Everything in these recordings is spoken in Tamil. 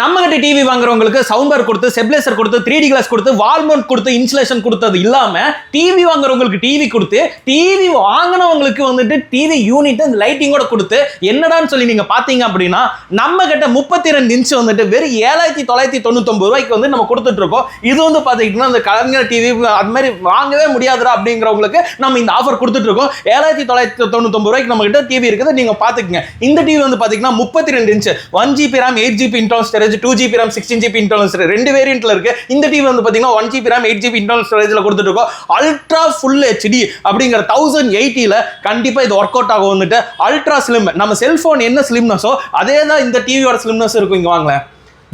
நம்ம கிட்ட டிவி வாங்குறவங்களுக்கு சவுண்ட் பார் கொடுத்து ஸ்டெபிலைசர் கொடுத்து த்ரீ டி கிளாஸ் கொடுத்து வால்மவுண்ட் கொடுத்து இன்சுலேஷன் கொடுத்தது இல்லாம டிவி வாங்குறவங்களுக்கு டிவி கொடுத்து டிவி வாங்கினவங்களுக்கு வந்துட்டு டிவி யூனிட் அந்த லைட்டிங்கோட கொடுத்து என்னடான்னு சொல்லி நீங்க பாத்தீங்க அப்படின்னா நம்ம கிட்ட முப்பத்தி ரெண்டு இன்ச் வந்துட்டு வெறும் ஏழாயிரத்தி தொள்ளாயிரத்தி தொண்ணூத்தொம்பது ரூபாய்க்கு வந்து நம்ம கொடுத்துட்டு இருக்கோம். இது வந்து பாத்தீங்கன்னா அந்த கலைஞர் டிவி அது மாதிரி வாங்கவே முடியாதுடா அப்படிங்கிறவங்களுக்கு நம்ம இந்த ஆஃபர் கொடுத்துட்டு இருக்கோம். ஏழாயிரத்தி தொள்ளாயிரத்தி தொண்ணூத்தொம்பது ரூபாய்க்கு நம்ம கிட்ட டிவி இருக்குது நீங்க பாத்துக்கங்க இந்த டிவி வந்து பாத்தீங்கன்னா முப்பத்தி ரெண்டு inch one GB RAM eight GB internal storage two GB RAM sixteen GB internal storage ரெண்டு வேரியன்ட்ல இருக்கு. இந்த டிவி வந்து பாத்தீங்கன்னா one GB RAM eight GB internal ஸ்டோரேஜ்ல கொடுத்துட்டு இருக்கோம். அல்ட்ரா ஃபுல் ஹெச்டி அப்படிங்கிற தௌசண்ட் எயிட்டில கண்டிப்பா இது ஒர்க் அவுட் ஆகும் வந்துட்டு. அல்ட்ரா ஸ்லிம் நம்ம செல்போன் என்ன ஸ்லிம்னஸோ அதே தான் இந்த டிவியோட ஸ்லிம்னஸ் இருக்கும். இங்க வாங்களேன்.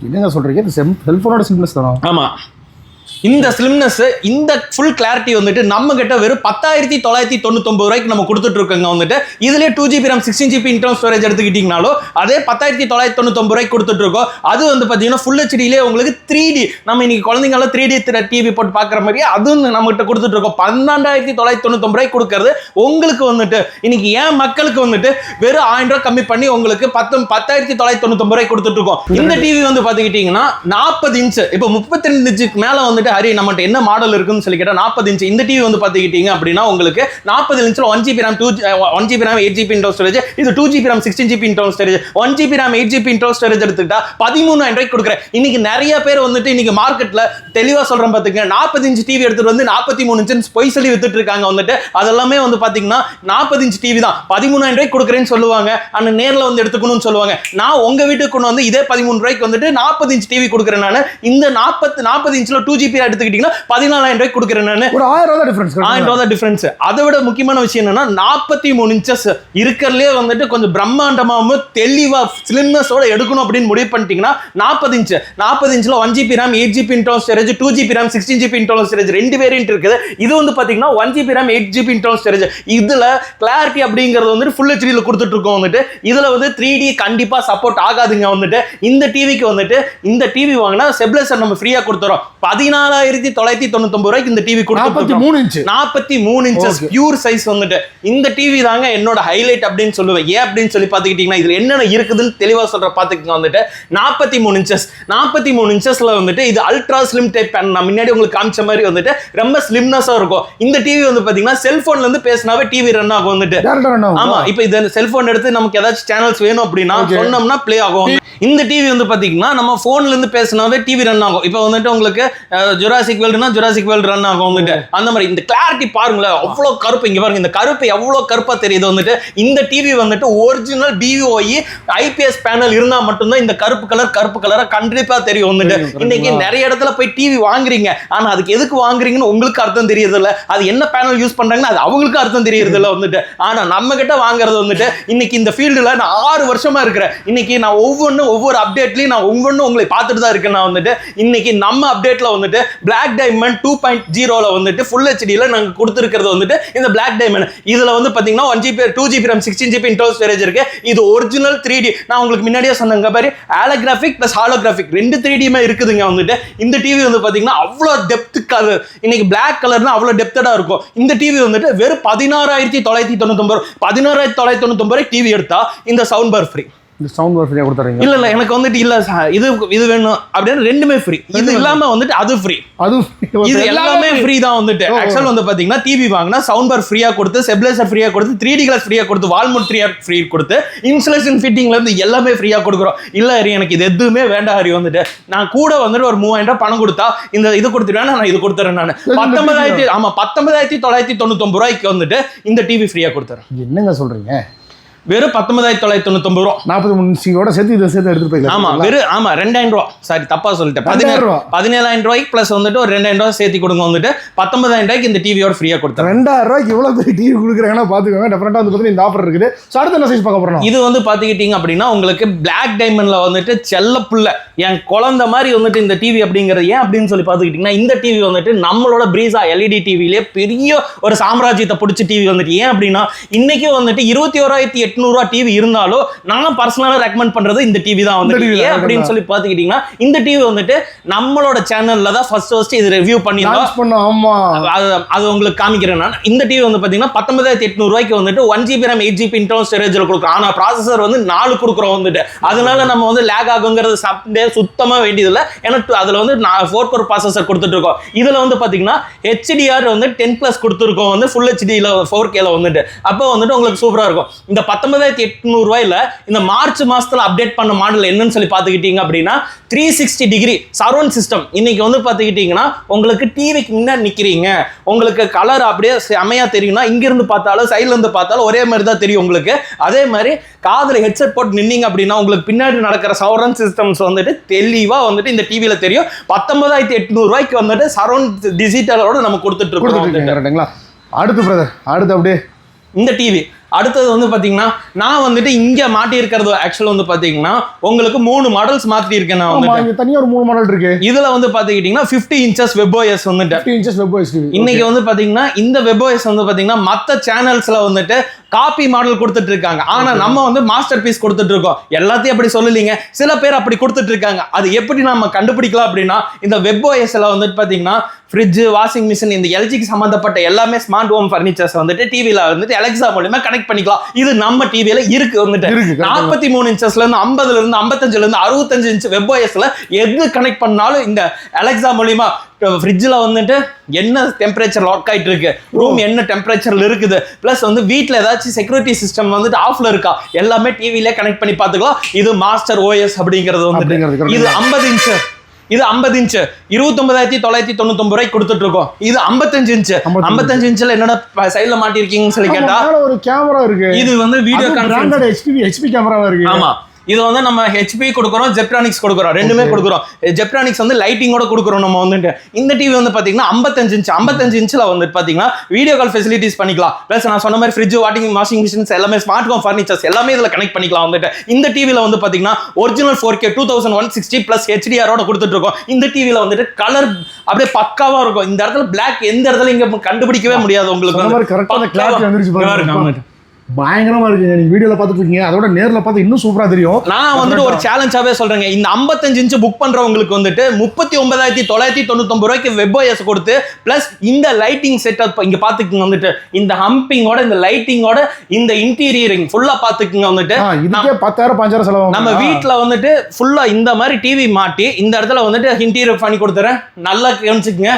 என்னங்க சொல்றீங்க? இது செம் செல்ஃபோனோட சிம்பிள்ஸ் தானோ? ஆமா. இந்த ஸ்லிம்னஸ் இந்த ஃபுல் கிளாரிட்டி வந்துட்டு நம்ம கிட்ட வெறும் பத்தாயிரத்தி தொள்ளாயிரத்தி தொண்ணூத்தொம்பது ரூபாய்க்கு நம்ம கொடுத்துட்டு இருக்கோங்க வந்துட்டு. இதுலயே two GB RAM sixteen GB internal storage எடுத்துக்கிட்டீங்கனாலும் அதே பத்தாயிரத்தி தொள்ளாயிரத்தி தொண்ணூத்தொம்பது ரூபாய்க்கு கொடுத்துட்டு இருக்கோம். அது வந்து பார்த்தீங்கன்னா ஃபுல் ஹெச்டிலே உங்களுக்கு த்ரீ டி நம்ம இன்னைக்கு குழந்தைங்களாம் த்ரீ டி டிவி போட்டு பார்க்குற மாதிரி அதுவும் நம்ம கிட்ட கொடுத்துட்டு இருக்கோம். பன்னெண்டாயிரத்தி தொள்ளாயிரத்தி தொண்ணூத்தொம்பது ரூபாய்க்கு கொடுக்கறது உங்களுக்கு வந்துட்டு. இன்னைக்கு ஏன் மக்களுக்கு வந்துட்டு வெறும் ஆயிரம் ரூபாய் கம்மி பண்ணி உங்களுக்கு பத்து பத்தாயிரத்தி தொள்ளாயிரத்தி தொண்ணூத்தொம்பது ரூபாய்க்கு கொடுத்துட்டு இருக்கோம். இந்த டிவி வந்து பார்த்துக்கிட்டிங்கன்னா நாற்பது இன்ச்சு இப்போ முப்பத்தி ரெண்டு இன்ச்சுக்கு மேலே வந்துட்டு ஹரி நம்மகிட்ட என்ன மாடல் இருக்குன்னு சொல்லி கேட்டால் நாற்பது இன்ச்சு இந்த டிவி வந்து பார்த்துக்கிட்டீங்க அப்படின்னா உங்களுக்கு நாற்பது இன்ச்சில் one GB RAM two one GB RAM eight GB inter storage இது two GB RAM sixteen GB inter storage one GB RAM eight GB inter storage எடுத்துக்கிட்டா பதிமூணாயிரம் ரூபாய்க்கு கொடுக்குறேன். இன்னைக்கு நிறைய பேர் வந்துட்டு இன்னைக்கு மார்க்கெட்ல தெளிவாக சொல்றேன் பார்த்துங்க நாற்பது இன்ச்சு டிவி எடுத்துகிட்டு வந்து நாற்பத்தி மூணு இன்ச்சு பொய் சொல்லி வித்துட்டு இருக்காங்க வந்துட்டு. அதெல்லாமே வந்து பாத்தீங்கன்னா நாற்பது இன்ச்சு டிவி தான். பதிமூணாயிரம் ரூபாய்க்கு கொடுக்குறேன்னு சொல்லுவாங்க. ஆனால் நேரில் வந்து எடுத்துக்கணும்னு சொல்லுவாங்க. நான் உங்க வீட்டுக்கு கொண்டு வந்து இதே பதிமூணு ரூபாய்க்கு வந்துட்டு நாற்பது இன்ச் டிவி கொடுக்குறேன் நான். இந்த நாற்பத்து நாற்பது இன்ச்சில் டூ ஜிபி எடுத்துக்கிட்டீங்கன்னா பதினாலாயிரம் ரூபாய்க்கு கொடுக்குறேன் நான். ஒரு ஆயிரம் ரூபா டிஃபரன்ஸ் ஆயிரம் ரூபா தான் டிஃபரன்ஸ் அதை விட முக்கியமான விஷயம் என்னன்னா நாற்பத்தி மூணு இன்ச்சஸ் இருக்கிறதுலே வந்துட்டு கொஞ்சம் பிரம்மாண்டமாகவும் தெளிவா ஸ்லிம்னஸோட எடுக்கணும் அப்படின்னு முடிவு பண்ணிட்டீங்கன்னா நாற்பது இன்ச் நாற்பது இன்ச்சில் one GB RAM eight GB internal storage two GB RAM sixteen GB internal storage ரெண்டு வேரியன்ட் இருக்குது. இது வந்து பாத்தீங்கன்னா one GB RAM eight GB internal storage இதுல கிளாரிட்டி அப்படிங்கிறது வந்துட்டு ஃபுல் ஹெச்டியில் கொடுத்துட்டு இருக்கோம் வந்துட்டு. இதுல வந்து த்ரீ டி கண்டிப்பா சப்போர்ட் ஆகாதுங்க வந்துட்டு. இந்த டிவிக்கு வந்துட்டு இந்த டிவி வாங்கினா ஸ்டெபிலைசர் நம்ம ஃப்ரீயா கொடுத்துறோம். பதினாலாயிரத்தி தொள்ளாயிரத்தி தொண்ணூத்தொன்பது ரூபாய்க்கு இந்த டிவி கொடுத்து மூணு இன்ச் நாற்பத்தி மூணு இன்ச்சஸ். பியூர் சைஸ் வந்துட்டு. இந்த டிவி தாங்க என்னோட ஹைலைட் அப்படின்னு சொல்லுவேன். ஏன் அப்படின்னு சொல்லி பார்த்துக்கிட்டீங்கன்னா இதுல என்னென்ன இருக்குதுன்னு தெளிவா சொல்ற பார்த்துக்கிங்க வந்துட்டு. நாற்பத்தி மூணு இன்ச்சஸ் நாற்பத்தி மூணு இன்ச்சஸ்ல வந்துட்டு இது அல்ட்ரா ஸ்லிம் டைப் பேன் நான் முன்னாடி உங்களுக்கு காமிச்ச மாதிரி வந்துட்டு ரொம்ப ஸ்லிம்னஸா இருக்கும். இந்த டிவி வந்து பாத்தீங்கன்னா செல்போன்ல இருந்து பேசினாவே டிவி ரன் ஆகும் வந்துட்டு. ஆமா இப்போ இது செல்போன் எடுத்து நமக்கு ஏதாச்சும் சேனல்ஸ் வேணும் அப்படின்னா. சொன்னோம்னா ப்ளே ஆகும். இந்த டிவி வந்து பாத்தீங்கன்னா நம்ம போன்ல இருந்து பேசினாவே டிவி ரன் ஆகும். இப்போ வந்துட்டு உங்களுக்கு ஜுராசிக் வேல்டுனா ஜுராசிக் வேல்டு ரன் ஆகும் வந்துட்டு அந்த மாதிரி இந்த கிளாரிட்டி பாருங்களேன் அவ்வளோ கருப்பு. இங்க பாருங்க இந்த கருப்பு எவ்வளோ கருப்பா தெரியுது வந்துட்டு? இந்த டிவி வந்துட்டு ஒரிஜினல் டிவிஓஇ ஐபிஎஸ் பேனல் இருந்தா மட்டும்தான் இந்த கருப்பு கலர் கருப்பு கலரா கண்டிப்பா தெரியும் வந்துட்டு. இன்னைக்கு. நிறைய இடத்துல போய் டிவி வாங்குறீங்க. ஆனா அதுக்கு எதுக்கு வாங்குறீங்கன்னு உங்களுக்கு அர்த்தம் தெரியறது இல்ல அது என்ன பேனல் யூஸ் பண்றாங்கன்னா அது அவங்களுக்கு அர்த்தம் தெரியறது இல்ல வந்துட்டு. ஆனா நம்ம கிட்ட வாங்குறது வந்துட்டு இன்னைக்கு இந்த ஃபீல்டுல நான் ஆறு வருஷமா இருக்கிறேன். இன்னைக்கு நான் ஒவ்வொன்றும் ஒவ்வொரு அப்டேட்லயும் நான் ஒவ்வொன்றும் உங்களை பார்த்துட்டு தான் இருக்கேன் நான் வந்துட்டு. இன்னைக்கு நம்ம அப்டேட்ல வந்துட்டு பிளாக் டைமண்ட் டூ பாயிண்ட் ஜீரோவில் வந்துட்டு ஃபுல் ஹெச்டியில் நாங்கள் கொடுத்துருக்கிறது வந்துட்டு இந்த பிளாக் டைமண்ட் இதில் வந்து பார்த்தீங்கன்னா one GB two GB RAM sixteen GB internal storage இருக்கு. இது ஒரிஜினல் த்ரீ டி நான் உங்களுக்கு முன்னாடியே சொன்னங்க பாரு. ஆலோகிராஃபிக் பிளஸ் ஹாலோகிராஃபிக் ரெண்டு த்ரீ டியுமே இருக்குதுங்க வந்துட்டு. இந்த டிவி வந்து பார்த்தீங்கன்னா அவ்வளோ டெப்த்து கலர் இன்னைக்கு பிளாக் கலர்னா அவ்வளோ டெப்த்தடாக இருக்கும். இந்த டிவி வந்துட்டு வெறும் பதினாறாயிரத்தி தொள்ளாயிரத்தி தொண்ணூத்தொம்பது பதினாறாயிரத்தி தொள்ளாயிரத்தி தொண்ணூத்தொம்பது டிவி எடுத்தால் இந்த sound bar free sound bar ஃப்ரீயா கொடுத்துறீங்க இல்ல இல்ல எனக்கு வந்துட்டு இல்ல இது இது வேணும். அப்படின்னு ரெண்டுமே ஃப்ரீ இது இல்லாம வந்துட்டு அது ஃப்ரீ அதுவும் இது எல்லாமே ஃப்ரீ தான் வந்துட்டு. ஆக்சுவல் வந்து பாத்தீங்கன்னா டிவி வாங்கினா சவுண்ட் பார் ஃப்ரீயா கொடுத்து ஸ்டெபிலைசர் ஃப்ரீயா கொடுத்து த்ரீ டி கிளாஸ் ஃப்ரீயா கொடுத்து வால்மூட் ஃப்ரீயா ஃப்ரீ கொடுத்து இன்சுலேஷன் ஃபிட்டிங்ல இருந்து எல்லாமே ஃப்ரீயா கொடுக்குறோம். இல்ல ஹரி எனக்கு இது எதுவுமே வேண்டாம் ஹரி வந்துட்டு. நான் கூட வந்துட்டு ஒரு மூவாயிரம் ரூபாய் பணம் கொடுத்தா இந்த இது கொடுத்துருவேன் நான் இது கொடுத்துறேன் நான். பத்தொன்பதாயிரத்தி ஆமா பத்தொன்பதாயிரத்தி தொள்ளாயிரத்தி தொண்ணூத்தொன்பது ரூபாய்க்கு வந்துட்டு இந்த டிவி ஃப்ரீயா கொடுத்துறேன். என்னங்க சொல்றீங்க? வெறும் பத்தொன்பதாயிரத்தி தொள்ளாயிரத்தி தொண்ணூத்தொம்பது ரூபா. நாற்பத்தி மூணு இன்ச்சியோட சேர்த்து இதை சேர்த்து எடுத்துட்டு போய்க்கலாம் ஆமா வெறும் ஆமா ரெண்டாயிரம் ரூபா. சாரி தப்பா சொல்லிட்டேன். பதினேழு. பதினேழாயிரம் ரூபாய்க்கு பிளஸ் வந்துட்டு ஒரு ரெண்டாயிரம் ரூபாய் சேர்த்து கொடுங்க வந்துட்டு பத்தொன்பதாயிரம் ரூபாய்க்கு இந்த டிவியோட ஃப்ரீயா கொடுத்துறேன். ரெண்டாயிரம் ரூபாய்க்கு இவ்வளவு பெரிய டிவி கொடுக்குறாங்கன்னா பாத்துக்கோங்க டெஃபரெண்டா வந்து பார்த்தீங்கன்னா இந்த ஆஃபர் இருக்குது. ஸோ அடுத்த என்ன சைஸ் பார்க்க போறோம்? இது வந்து பாத்துக்கிட்டீங்க அப்படின்னா உங்களுக்கு பிளாக் டைமண்ட்ல வந்துட்டு செல்ல புள்ள என் குழந்தை மாதிரி வந்துட்டு இந்த டிவி அப்படிங்கிறது ஏன் அப்படின்னு சொல்லி பாத்துக்கிட்டீங்கன்னா இந்த டிவி வந்துட்டு நம்மளோட பிரீசா எல்இடி டிவிலே பெரிய ஒரு சாம்ராஜ்யத்தை பிடிச்ச டிவி வந்துட்டு ஏன் அப்படின்னா இன்னைக்கு வந்துட்டு இருபத்தி ஓராயிரத்தி எட்நூறுவா டிவி இருந்தாலும் நான் பர்சனலா ரெக்கமெண்ட் பண்றது இந்த டிவி தான் வந்து அப்படின்னு சொல்லி பாத்துக்கிட்டீங்கன்னா இந்த டிவி வந்துட்டு நம்மளோட சேனல்ல தான் ஃபர்ஸ்ட் ஃபர்ஸ்ட் இது ரிவ்யூ பண்ணியிருந்தோம். ஆமா. அது உங்களுக்கு காமிக்கிறேன் நான். இந்த டிவி வந்து பாத்தீங்கன்னா பத்தொன்பதாயிரத்தி எட்நூறு ரூபாய்க்கு வந்துட்டு one GB RAM eight GB internal ஸ்டோரேஜில் கொடுக்குறோம். ஆனா ப்ராசஸர் வந்து நாலு கொடுக்குறோம் வந்துட்டு. அதனால நம்ம வந்து லேக் ஆகுங்கிறது சப்டே சுத்தமா வேண்டியதில்லை. ஏன்னா அதுல வந்து ஃபோர் கோர் ப்ராசஸர் கொடுத்துட்டு இருக்கோம் இதுல வந்து பாத்தீங்கன்னா ஹெச்டிஆர் வந்து டென் பிளஸ் கொடுத்துருக்கோம் வந்து ஃபுல் ஹெச்டியில் ஃபோர் கேல வந்துட்டு. அப்போ வந்துட்டு உங்களுக்கு சூப்பரா இருக்கும். இந்த பத்தொன்பதாயிரத்தி எட்நூறு இந்த மார்ச் மாதத்தில் அப்டேட் பண்ண மாடல் என்னன்னு சொல்லி பார்த்துக்கிட்டீங்க அப்படின்னா three sixty degree surround system இன்னைக்கு வந்து பார்த்துக்கிட்டிங்கன்னா உங்களுக்கு டிவிக்கு முன்னாடி நிற்கிறீங்க உங்களுக்கு கலர் அப்படியே செமையாக தெரியும்னா இங்கேருந்து பார்த்தாலும் சைட்லேருந்து பார்த்தாலும் ஒரே மாதிரி தான் தெரியும் உங்களுக்கு. அதே மாதிரி காதில் ஹெட்செட் போட்டு நின்னீங்க அப்படின்னா உங்களுக்கு பின்னாடி நடக்கிற சரௌண்ட் சிஸ்டம்ஸ் வந்துட்டு தெளிவாக வந்துட்டு இந்த டிவியில் தெரியும். பத்தொன்பதாயிரத்தி எட்நூறுவாய்க்கு வந்துட்டு சரௌண்ட் டிஜிட்டலோட நம்ம கொடுத்துட்டு இருக்கோம். அடுத்து பிரதர் அடுத்து அப்படியே இந்த டிவி அடுத்தது வந்து பாத்தீங்கன்னா நான் வந்துட்டு இங்க மாட்டி இருக்கிறது ஆக்சுவல் வந்து பாத்தீங்கன்னா உங்களுக்கு மூணு மாடல்ஸ் மாத்தி இருக்கேன் நான் ஆமா வந்துட்டு. இங்க தனியா ஒரு மூணு மாடல் இருக்கு. இதுல வந்து பாத்துக்கிட்டீங்கன்னா 50 இன்ச்சஸ் வெப்ஓஎஸ் வந்துட்டு. 50 இன்ச்சஸ் வெப் ஓஎஸ் டிவி இன்னைக்கு வந்து பாத்தீங்கன்னா இந்த வெப்ஓஎஸ் வந்து பாத்தீங்கன்னா மத்த சேனல்ஸ்ல வந்துட்டு காப்பி மாடல் கொடுத்துட்டு இருக்காங்க ஆனா நம்ம வந்து மாஸ்டர் பீஸ் கொடுத்துட்டு இருக்கோம் எல்லாத்தையும் அப்படி சொல்லலீங்க. சில பேர் அப்படி கொடுத்துட்டு இருக்காங்க அது எப்படி நம்ம கண்டுபிடிக்கலாம் அப்படின்னா இந்த வெப்ஓஎஸ்ல வந்துட்டு பாத்தீங்கன்னா ஃப்ரிட்ஜ் வாஷிங் மிஷின் இந்த எல்ஜிக்கு சம்பந்தப்பட்ட எல்லாமே ஸ்மார்ட் ஹோம் ஃபர்னிச்சர்ஸ் வந்துட்டு டிவில வந்துட்டு அலெக்சா மூலியமா கனெக்ட் பண்ணிக்கலாம். இது நம்ம டிவில இருக்கு வந்துட்டு. நாற்பத்தி மூணு இன்ச்சஸ்ல இருந்து ஐம்பதுல இருந்து ஐம்பத்தஞ்சுல இருந்து அறுபத்தஞ்சு இன்ச் வெப்ஓஎஸ்ல எது கனெக்ட் பண்ணாலும் இந்த அலெக்சா மூலியமா ஃப்ரிட்ஜில் வந்துட்டு என்ன டெம்பரேச்சர் லாக் ஆயிட்டு இருக்கு ரூம் என்ன டெம்பரேச்சர்ல இருக்குது? ப்ளஸ் வந்து வீட்டில் ஏதாச்சும் செக்யூரிட்டி சிஸ்டம் வந்துட்டு ஆஃப்ல இருக்கா? எல்லாமே டிவிலே கனெக்ட் பண்ணி பார்த்துக்கலாம். இது மாஸ்டர் ஓஎஸ் அப்படிங்கிறது வந்துட்டு. இது ஐம்பது இன்ச்சு இது ஐம்பது இன்ச்சு இருபத்தொன்பதாயிரத்தி தொள்ளாயிரத்தி தொண்ணூத்தொம்பது ரூபாய்க்கு கொடுத்துட்டு இருக்கோம். இது ஐம்பத்தஞ்சு இன்ச்சு 55 ஐம்பத்தஞ்சு இன்ச்சில் என்னோட சைடில் மாட்டிருக்கீங்கன்னு சொல்லி கேட்டா ஒரு கேமரா இருக்கு. இது வந்து வீடியோ ஹெச்பி ஹெச்பி கேமராவா இருக்கு. ஆமா. இது வந்து நம்ம ஹெச்பி கொடுக்குறோம் ஜெப்ரானிக்ஸ் கொடுக்குறோம். ரெண்டுமே கொடுக்குறோம். ஜெப்ரானிக்ஸ் வந்து லைட்டிங்கோட கொடுக்குறோம் நம்ம வந்துட்டு. இந்த டிவி வந்து பாத்தீங்கன்னா ஐம்பத்தஞ்சு இன்ச் ஐம்பத்தஞ்சு இன்ச்சில் வந்துட்டு பாத்தீங்கன்னா வீடியோ கால் ஃபெசிலிட்டிஸ் பண்ணிக்கலாம். ப்ளஸ் நான் சொன்ன மாதிரி ஃப்ரிட்ஜ் வாட்டிங் வாஷிங் மிஷின்ஸ் எல்லாமே ஸ்மார்ட் ஹோம் ஃபர்னிச்சர்ஸ் எல்லாமே இதில் கனெக்ட் பண்ணிக்கலாம் வந்துட்டு. இந்த டிவியில் வந்து பாத்தீங்கன்னா original four K two thousand one sixty plus ஹெச்டிஆரோட கொடுத்துட்டு இருக்கோம் இந்த டிவியில் வந்துட்டு கலர் அப்படியே பக்காவா இருக்கும். இந்த இடத்துல பிளாக் எந்த இடத்துல இங்க கண்டுபிடிக்கவே முடியாது உங்களுக்கு பயங்கரமா இருக்குங்க. நீங்க வீடியோல பார்த்துட்டு இருக்கீங்க அதோட நேர்ல பார்த்து இன்னும் சூப்பரா தெரியும். நான் வந்துட்டு ஒரு சேலஞ்சாவே சொல்றேங்க. இந்த 55 இன்ச் புக் பண்றவங்களுக்கு வந்துட்டு முப்பத்தி ஒன்பதாயிரத்தி தொள்ளாயிரத்தி தொண்ணூத்தொன்பது ரூபாய்க்கு வெப்ஓஎஸ் கொடுத்து பிளஸ் இந்த லைட்டிங் செட்டப் இங்க பாத்துக்குங்க வந்துட்டு. இந்த ஹம்பிங்கோட இந்த லைட்டிங்கோட இந்த இன்டீரியரிங் ஃபுல்லா பாத்துக்குங்க வந்துட்டு. இதுக்கே பத்தாயிரம் பாஞ்சாயிரம் செலவாகும் நம்ம வீட்ல வந்துட்டு ஃபுல்லா இந்த மாதிரி டிவி மாட்டி இந்த இடத்துல வந்துட்டு இன்டீரியர் பண்ணி கொடுத்துறேன். நல்லா கவனிச்சுக்குங்க.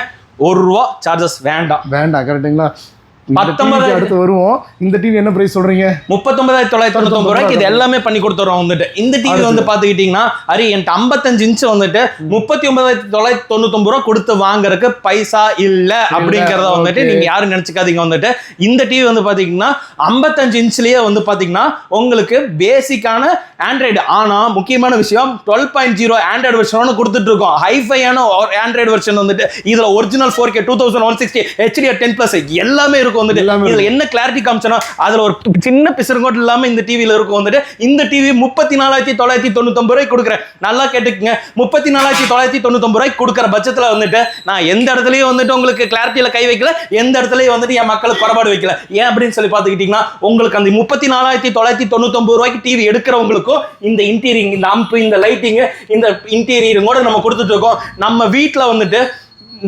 ஒரு ரூபா சார்ஜஸ் வேண்டாம். வேண்டாம் கரெக்ட்டுங்களா இந்த பத்தொன்பதாயிரம். டிவிக்கு அடுத்து வருவோம். இந்த டிவி என்ன பிரைஸ் சொல்றீங்க? முப்பத்தொன்பதாயிரத்தி தொள்ளாயிரத்தி தொண்ணூத்தொம்பது ரூபாய்க்கு இது எல்லாமே பண்ணி கொடுத்துறோம் வந்துட்டு. இந்த டிவி வந்து பாத்துக்கிட்டீங்கன்னா அரி என்கிட்ட ஐம்பத்தஞ்சு இன்ச் வந்துட்டு முப்பத்தி ஒன்பதாயிரத்தி தொள்ளாயிரத்தி தொண்ணூத்தொம்பது ரூபா கொடுத்து வாங்குறதுக்கு பைசா இல்ல அப்படிங்கறத வந்துட்டு. நீங்க யாரும் நினைச்சுக்காதீங்க வந்துட்டு. இந்த டிவி வந்து பாத்தீங்கன்னா ஐம்பத்தஞ்சு இன்ச்லயே வந்து பாத்தீங்கன்னா உங்களுக்கு பேசிக்கான ஆண்ட்ராய்டு ஆனா முக்கியமான விஷயம் twelve point zero Android version கொடுத்துட்டு இருக்கோம் ஹைஃபையான ஆண்ட்ராய்டு வெர்ஷன் வந்துட்டு இதுல original four K two thousand one sixty HDR ten plus எல்லாமே இருக்கும். வந்துட்டு. எல்லாமே இதுல என்ன கிளாரிட்டி காமிச்சனா அதுல ஒரு சின்ன பிசருங்கோட்டு இல்லாம இந்த டிவில இருக்கும் வந்துட்டு. இந்த டிவி முப்பத்தி நாலாயிரத்தி தொள்ளாயிரத்தி தொண்ணூத்தொம்பது ரூபாய்க்கு கொடுக்குறேன். நல்லா கேட்டுக்குங்க. முப்பத்தி நாலாயிரத்தி தொள்ளாயிரத்தி தொண்ணூத்தொம்பது ரூபாய்க்கு கொடுக்குற பட்சத்துல வந்துட்டு நான் எந்த இடத்துலயும் வந்துட்டு உங்களுக்கு கிளாரிட்டியில கை வைக்கல. எந்த இடத்துலயும் வந்துட்டு என் மக்களுக்கு குறைபாடு வைக்கல. ஏன் அப்படின்னு சொல்லி பாத்துக்கிட்டீங்கன்னா உங்களுக்கு அந்த முப்பத்தி நாலாயிரத்தி தொள்ளாயிரத்தி தொண்ணூத்தொம்பது ரூபாய்க்கு டிவி எடுக்கிறவங்களுக்கும் இந்த இன்டீரியரிங் இந்த அம்பு இந்த லைட்டிங் இந்த இன்டீரியரிங்கோட நம்ம கொடுத்துட்டு இருக்கோம். நம்ம வீட்ல வந்துட்டு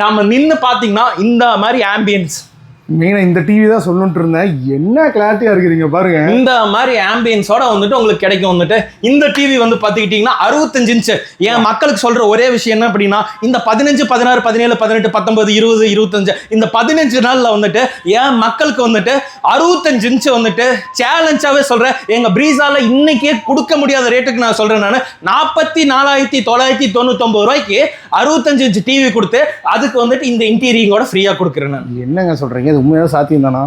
நம்ம நின்னு பாத்தீங்கன்னா இந்த மாதிரி ஆம்பியன்ஸ் மெயினா இந்த டிவி தான் சொல்லணும்னு இருந்தேன். என்ன கிளாரிட்டியா இருக்குதுங்க பாருங்க. இந்த மாதிரி ஆம்பியன்ஸோட வந்துட்டு உங்களுக்கு கிடைக்கும் வந்துட்டு இந்த டிவி வந்து பார்த்துக்கிட்டிங்கன்னா அறுபத்தஞ்சு இன்ச்சு என் மக்களுக்கு சொல்ற ஒரே விஷயம் என்ன அப்படின்னா இந்த பதினஞ்சு பதினாறு பதினேழு பதினெட்டு பத்தொன்பது இருபது இருபத்தஞ்சு இந்த பதினஞ்சு நாள்ல வந்துட்டு என் மக்களுக்கு வந்துட்டு அறுபத்தஞ்சு இன்ச்சு வந்துட்டு சேலஞ்சாவே சொல்றேன். எங்க பிரீசால இன்னைக்கே கொடுக்க முடியாத ரேட்டுக்கு நான் சொல்றேன் நான். நாற்பத்தி நாலாயிரத்தி தொள்ளாயிரத்தி தொண்ணூத்தொன்பது ரூபாய்க்கு அறுபத்தஞ்சு இன்ச்சு டிவி கொடுத்து அதுக்கு வந்துட்டு இந்த இன்டீரியங்கோட ஃப்ரீயா கொடுக்குறேன் நான். என்னங்க சொல்றீங்க? இது உண்மையாக சாத்தியம் தானா?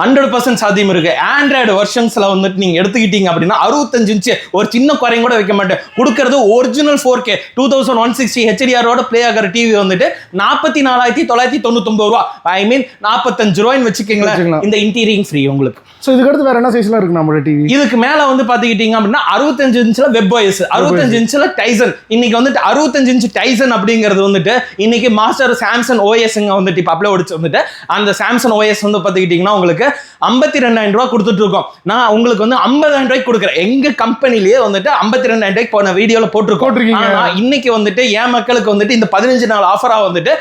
ஹண்ட்ரட் பர்சன்ட் சாத்தியம் இருக்கு. ஆண்ட்ராய்டு வெர்ஷன்ஸ்ல வந்துட்டு நீங்க எடுத்துக்கிட்டீங்க அப்படின்னா அறுபத்தஞ்சு இன்ச்சு ஒரு சின்ன குறையும் கூட வைக்க மாட்டேன். கொடுக்கறது original four K two thousand one sixty ஹெச்டிஆரோட play ஆகிற டிவி வந்துட்டு நாற்பத்தி நாலாயிரத்தி தொள்ளாயிரத்தி தொண்ணூத்தொம்பது ரூபா. ஐ மீன் நாற்பத்தஞ்சு ரூபாய்னு வச்சுக்கோங்களேன். வச்சுக்கலாம். இந்த இன்டீரியரிங் ஃப்ரீ உங்களுக்கு. ஸோ இதுக்கடுத்து வேற என்ன சைஸ்லாம் இருக்கு நம்மளோட டிவி இதுக்கு மேல வந்து பாத்துக்கிட்டீங்க அப்படின்னா அறுபத்தஞ்சு இன்ச்ல வெப் OS அறுபத்தஞ்சு இன்ச்ல டைசன் இன்னைக்கு வந்துட்டு அறுபத்தஞ்சு இன்ச் டைசன் அப்படிங்கிறது வந்துட்டு இன்னைக்கு மாஸ்டர் சாம்சங் ஓஎஸ்ங்க வந்துட்டு இப்போ அப்ளை ஒடிச்சு வந்துட்டு அந்த சாம்சங் ஓஎஸ் வந்து பாத்துக்கிட்டீங்கன்னா உங்களுக்கு ஐம்பத்தி ரெண்டாயிரம் ரூபாய் கொடுத்துட்டு இருக்கோம். நான் உங்களுக்கு வந்து ஐம்பதாயிரம் ரூபாய்க்கு கொடுக்குறேன். எங்க கம்பெனிலேயே வந்துட்டு ஐம்பத்தி ரெண்டாயிரம் ரூபாய்க்கு போன வீடியோல போட்டிருக்கோம். இன்னைக்கு வந்துட்டு என் மக்களுக்கு வந்துட்டு இந்த பதினஞ்சு நாள் ஆஃபரா வந்துட்டு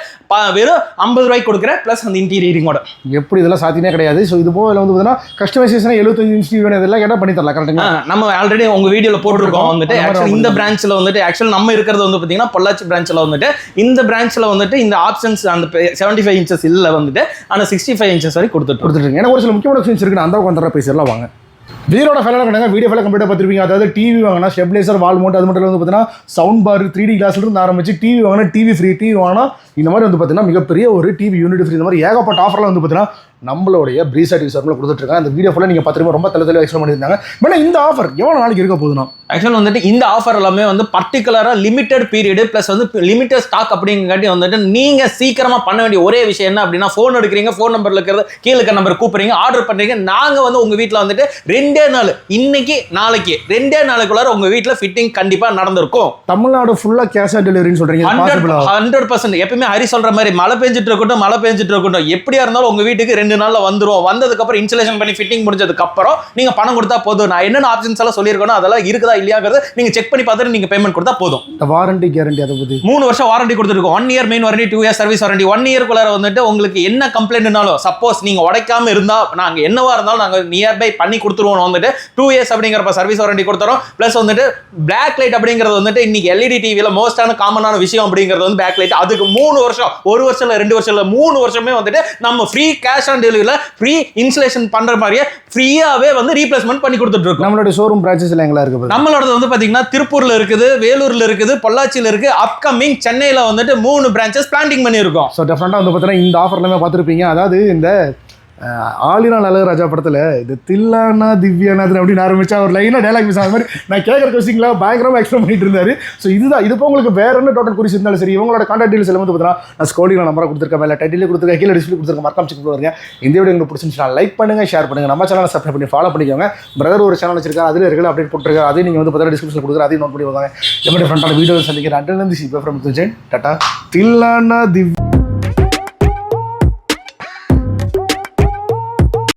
வெறும் ஐம்பது ரூபாய்க்கு கொடுக்குறேன் பிளஸ் அந்த இன்டீரியரிங்கோட எப்படி இதெல்லாம் சாத்தியமே கிடையாது. ஸோ இது போக இதுல வந்து பார்த்தீங்கன்னா கஸ்டமைசேஷன் எழுபத்தஞ்சு இன்ச் டிவி இதெல்லாம் கேட்டால் பண்ணி தரலாம் கரெக்டுங்களா நம்ம ஆல்ரெடி உங்க வீடியோல போட்டிருக்கோம் வந்துட்டு ஆக்சுவலி இந்த நம்ம பிரான்ச்ல வந்துட்டு ஆக்சுவல் நம்ம இருக்கிறது வந்து பாத்தீங்கன்னா பொள்ளாச்சி பிரான்ச்ல வந்துட்டு இந்த பிரான்ச்ல வந்துட்டு இந்த ஆப்ஷன்ஸ் அந்த செவன்டி ஃபைவ் இன்ச்சஸ் இல்ல வந்துட்டு ஆனா சிக்ஸ்டி ஃபைவ் இன்ச்சஸ் வரை கொடுத்துட்டு கொடுத்துருங்க எனக்கு ஒரு சில முக்கியமான கொஸ்டின்ஸ் இருக்கு நான் அந்த வந்துடுற பேசலாம் வாங்க. வீரோட ஃபைனலாக கிடையாது வீடியோ ஃபைல கம்ப்ளீட்டாக பார்த்துருப்பீங்க. அதாவது டிவி வாங்கினா ஸ்டெபிலைசர் வால் மவுண்ட் அது மட்டும் வந்து பார்த்தீங்கன்னா சவுண்ட் பார் த்ரீ டி இருந்து ஆரம்பிச்சு டிவி வாங்கினா டிவி ஃப்ரீ டிவி வாங்கினா இந்த மாதிரி வந்து பார்த்தீங்கன்னா மிகப்பெரிய ஒரு டிவி யூனிட் ஃப்ரீ இந்த மாதிரி ஏகப்பட்ட ஆஃபர்லாம் வந்து பார்த்தீங்கன்னா நம்மளுடைய ப்ரீசா டிவி சர்வில் கொடுத்துட்ருக்காங்க அந்த வீடியோ ஃபுல்லாக நீங்கள் பார்த்துருப்போம் ரொம்ப தெளிவாக எக்ஸ்பிளைன் பண்ணியிருந்தாங்க. மேடம் இந்த ஆஃபர் எவ்வளோ நாளைக்கு இருக்க போகுதுன்னா? ஆக்சுவல் வந்துட்டு இந்த ஆஃபர் எல்லாமே வந்து பர்டிகுலரா லிமிடெட் பீரியட் பிளஸ் வந்து லிமிடெட் ஸ்டாக் அப்படிங்காட்டி வந்துட்டு நீங்க சீக்கிரமா பண்ண வேண்டிய ஒரே விஷயம் என்ன அப்படின்னா ஃபோன் எடுக்கிறீங்க ஃபோன் நம்பர்ல இருக்கிறது கீழே இருக்க நம்பர் கூப்பிடுறீங்க ஆர்டர் பண்றீங்க. நாங்க வந்து உங்க வீட்ல வந்துட்டு ரெண்டே நாள் இன்னைக்கு நாளைக்கு ரெண்டே நாளுக்குள்ளார உங்க வீட்ல ஃபிட்டிங் கண்டிப்பா நடந்திருக்கும். தமிழ்நாடு ஃபுல்லாக கேஷ் ஆன் டெலிவரின்னு சொல்கிறீங்க பாசிபிளா ஹண்ட்ரட் பர்சன்ட் எப்பயுமே ஹரி சொல்ற மாதிரி மழை பெஞ்சிட்டு இருக்கட்டும் மழை பெஞ்சிட்டு இருக்கட்டும். எப்படியா இருந்தாலும் உங்க வீட்டுக்கு ரெண்டு நாள்ல வந்துரும். வந்ததுக்கு அப்புறம் இன்ஸ்டலேஷன் பண்ணி ஃபிட்டிங் முடிஞ்சதுக்கு அப்புறம் நீங்க பணம் கொடுத்தா போதும். நான் என்னென்ன ஆப்ஷன்ஸ் எல்லாம் சொல்லியிருக்கணும் அதெல்லாம் இருக்குதா இல்லையாங்கிறது நீங்க செக் பண்ணி பார்த்துட்டு நீங்க பேமெண்ட் கொடுத்தா போதும். இந்த வாரண்டி கேரண்டி அதை பற்றி மூணு வருஷம் வாரண்டி கொடுத்துருக்கோம். One year main warranty two year service warranty one இயர்க்குள்ளார வந்துட்டு உங்களுக்கு என்ன கம்ப்ளைண்ட்னாலும் சப்போஸ் நீங்க உடைக்காம இருந்தா நாங்க என்னவா இருந்தாலும் நாங்க நியர்பை பண்ணி கொடுத்துருவோம் வந்துட்டு டூ இயர்ஸ் அப்படிங்கிறப்ப சர்வீஸ் வாரண்டி கொடுத்துறோம். பிளஸ் வந்துட்டு பிளாக் லைட் அப்படிங்கிறது வந்துட்டு இன்னைக்கு எல்இடி டிவில மோஸ்டான காமனான விஷயம் அப்படிங்கிறது வந்து பேக் லைட் அதுக்கு மூணு வருஷம் ஒரு வருஷம் ரெண்டு வருஷம் மூணு வருஷமே வந்துட்டு நம்ம ஃப்ரீ கேஷ் ஆன் டெலிவரியில் ஃப்ரீ இன்ஸ்டலேஷன் பண்ற மாதிரியே ஃப்ரீயாவே வந்து ரீப்ளேஸ்மெண்ட் பண்ணி கொடுத்துட்டு இருக்கோம். நம்மளுடைய ஷோரூம் பிரான்ச்சஸ்ல எங்கெல்லாம் இருக்கு பாருங்க. நம்மளோடது வந்து பாத்தீங்கன்னா திருப்பூர்ல இருக்குது வேலூர்ல இருக்குது பொள்ளாச்சியில இருக்கு அப்கமிங் சென்னையில வந்துட்டு மூணு பிரான்ச்சஸ் பிளான்டிங் பண்ணியிருக்கோம். ஸோ டெஃபினட்டாக வந்து பார்த்தீங்கன்னா இந்த ஆஃபர் எல்லாமே பார்த்துருப்பீங்க. அதாவது இந்த ஆலினா நலகராஜா படத்தில் இது தில்லானா திவ்யாநாதன் அப்படின்னு ஆரம்பிச்சா ஒரு லைனாக டைலாக் மிஸ் ஆகிற மாதிரி நான் கேட்குற கொஸ்டிங்களா பயங்கரமாக எக்ஸ்பிளைன் பண்ணிட்டு இருந்தாரு. ஸோ இதுதான். இதுப்போ உங்களுக்கு வேற என்ன டோட்டல் குறிச்சு இருந்தாலும் சரி இவங்களோட கான்டாக்ட் டீல்ஸ் எல்லாம் வந்து பார்த்தீங்கன்னா நான் ஸ்கோலியில் நம்பரை கொடுத்துருக்கேன். மேலே டைட்டில் கொடுத்துருக்கேன். கீழே டிஸ்பிளே கொடுத்துருக்கேன். மறக்காம செக் பண்ணுவாங்க இந்த வீடியோ உங்களுக்கு பிடிச்சிருந்துச்சுன்னா லைக் பண்ணுங்கள் ஷேர் பண்ணுங்கள் நம்ம சேனலை சப்ஸ்கிரைப் பண்ணி ஃபாலோ பண்ணிக்கோங்க. பிரதர் ஒரு சேனல் வச்சிருக்காரு. அதில் இருக்கிற அப்டேட் போட்டுருக்காரு. அதையும் நீங்கள் வந்து பார்த்தீங்கன்னா டிஸ்கிரிப்ஷன் கொடுக்குற அதையும் நோட் பண்ணி வாங்க. எப்படி ஃப்ரெண்டான வீடியோ சந்திக்கிறேன். அண்டில் இருந்து see from Jain tata Thillana Divya